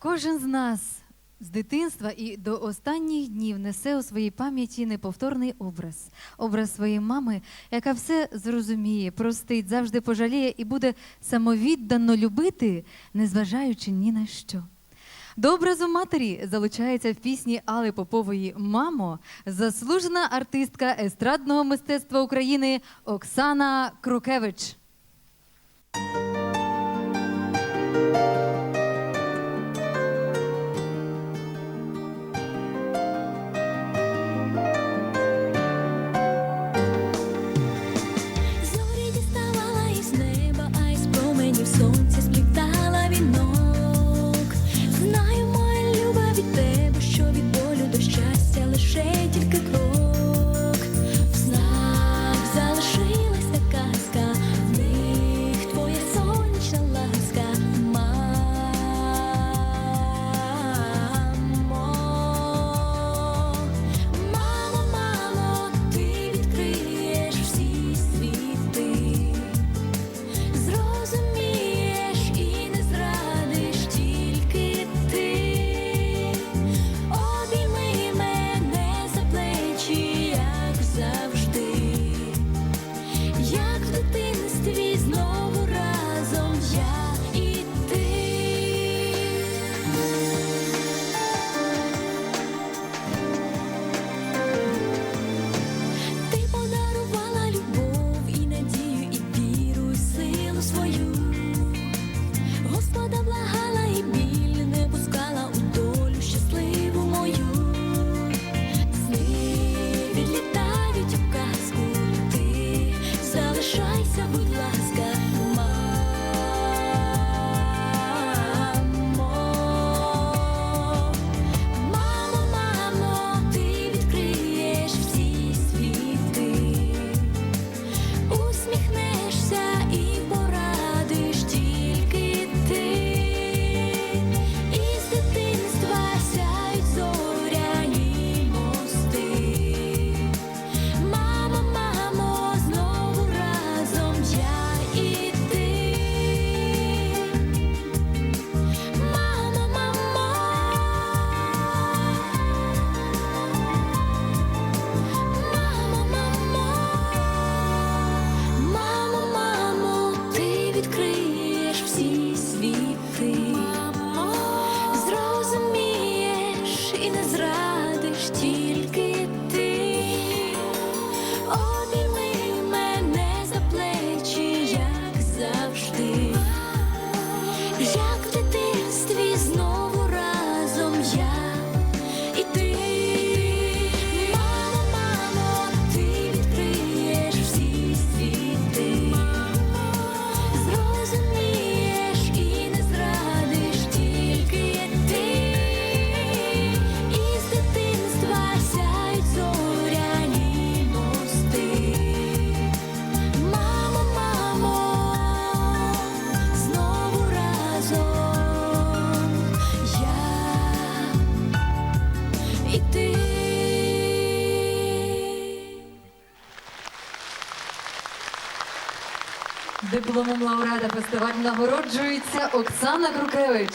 Кожен з нас з дитинства і до останніх днів несе у своїй пам'яті неповторний образ, образ своєї мами, яка все зрозуміє, простить, завжди пожаліє і буде самовіддано любити, незважаючи ні на що. До образу матері залучається в пісні Алли Попової Мамо, заслужена артистка естрадного мистецтва України Оксана Крукевич. 你 ти. Дипломом лауреата фестиваль нагороджується Оксана Крукевич.